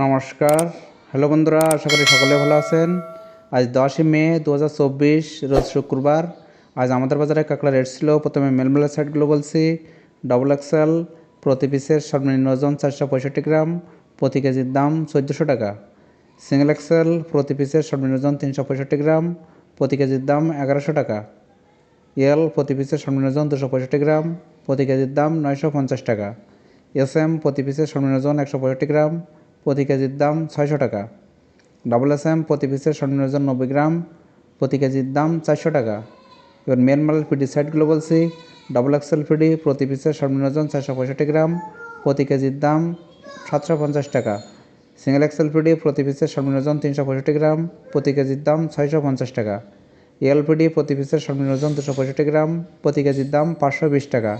নমস্কার। হ্যালো বন্ধুরা, আশা করি সকলে ভালো আছেন। আজ দশই মে দু হাজার চব্বিশ, রোজ শুক্রবার। আজ আমাদের বাজারে কাঁকড়া রেট ছিল, প্রথমে মেলমেলা সাইডগুলো বলছি। ডবল এক্সেল প্রতি পিসের সর্বনিম্ন ওজন চারশো পঁয়ষট্টি গ্রাম, প্রতি কেজির দাম চোদ্দোশো টাকা। সিঙ্গেল এক্সেল প্রতি পিসের সর্বনিম্ন ওজন তিনশো পঁয়ষট্টি গ্রাম, প্রতি কেজির দাম এগারোশো টাকা। এল প্রতি পিসের সর্বনিম্ন ওজন দুশো পঁয়ষট্টি গ্রাম, প্রতি কেজির দাম নয়শো পঞ্চাশ টাকা। এস এম প্রতি পিসের সর্বনিম্ন ওজন একশো পঁয়ষট্টি গ্রাম প্রতি কেজির দাম ছয়শো টাকা। ডাবল এস এম প্রতি পিসের ওজন নব্বই গ্রাম, প্রতি কেজির দাম চারশো টাকা। এবার মেন মাল পিডি সাইডগুলো বলছি। ডাবল এক্সেল পিডি প্রতি পিসের সর্বনিম্ন ওজন চারশো পঁয়ষট্টি গ্রাম, প্রতি কেজির দাম সাতশো পঞ্চাশ টাকা। সিঙ্গেল এক্সেল পিডি প্রতি পিসের সর্বনিম্ন ওজন তিনশো পঁয়ষট্টি গ্রাম, প্রতি কেজির দাম ছয়শো পঞ্চাশ টাকা। এলপিডি প্রতি পিসের সর্বনিম্ন ওজন দুশো পঁয়ষট্টি গ্রাম, প্রতি কেজির দাম পাঁচশো বিশ টাকা।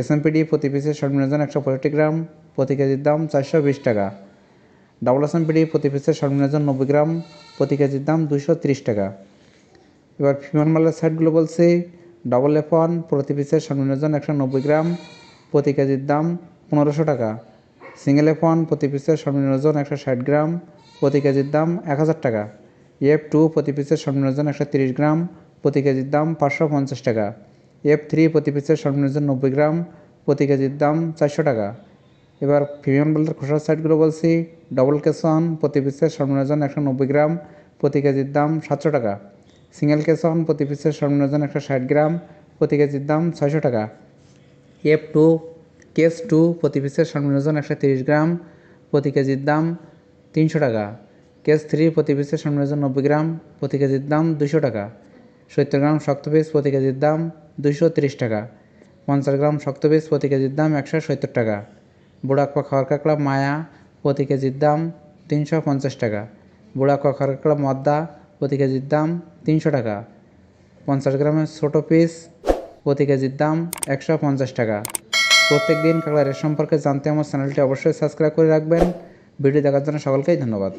এসএমপিডি প্রতি পিসের সর্বনিম্ন ওজন একশো পঁয়ষট্টি গ্রাম, প্রতি কেজির দাম চারশো বিশ টাকা। ডাবল এসএমপিডি প্রতি পিসের সর্বনিম্ন নব্বই গ্রাম প্রতি কেজির দাম দুশো তিরিশ টাকা। এবার ফিমেল মালের সাইডগুলো বলছি। ডাবল এফ ওয়ান প্রতি পিসের সর্বনিম্ন একশো নব্বই গ্রাম প্রতি কেজির দাম পনেরোশো টাকা। সিঙ্গেল এফ ওয়ান প্রতি পিসের সর্বনিম্ন একশো ষাট গ্রাম প্রতি কেজির দাম এক হাজার টাকা। এফ টু প্রতি পিসের সর্বনিম্ন একশো তিরিশ গ্রাম প্রতি কেজির দাম পাঁচশো পঞ্চাশ টাকা। এফ থ্রি প্রতি পিসের সর্বনিম্ন নব্বই গ্রাম প্রতি কেজির দাম চারশো টাকা। এবার ফিমেল বলের খোসার সাইডগুলো বলছি। ডবল কেসন প্রতি পিসের সর্বনিম্ন একশো নব্বই গ্রাম, প্রতি কেজির দাম সাতশো টাকা। সিঙ্গেল কেসন প্রতি পিসের সর্বনিম্ন একশো ষাট গ্রাম, প্রতি কেজির দাম ছয়শো টাকা। এফ টু কেস টু প্রতি পিসের সর্বনিম্ন একশো তিরিশ গ্রাম, প্রতি কেজির দাম তিনশো টাকা। কেস থ্রি প্রতি পিসের সর্বনিম্ন নব্বই গ্রাম, প্রতি কেজির দাম দুশো টাকা। সত্তর গ্রাম শক্ত পিস, প্রতি কেজির দাম দুশো তিরিশ টাকা। পঞ্চাশ গ্রাম শক্ত পিস, প্রতি কেজির দাম একশো সত্তর টাকা। বুড়াকপা খড়কা কাঁকড়া মায়া, প্রতি কেজির দাম তিনশো পঞ্চাশ টাকা। বুড়াকপা খড়কা ক্লাব মদ্দা, প্রতি কেজির দাম তিনশো টাকা। পঞ্চাশ গ্রামের ছোটো পিস, প্রতি কেজির দাম একশো পঞ্চাশ টাকা। প্রত্যেক দিন কাঁকড়া রেট সম্পর্কে জানতে আমার চ্যানেলটি অবশ্যই সাবস্ক্রাইব করে রাখবেন। ভিডিও দেখার জন্য সকলকেই ধন্যবাদ।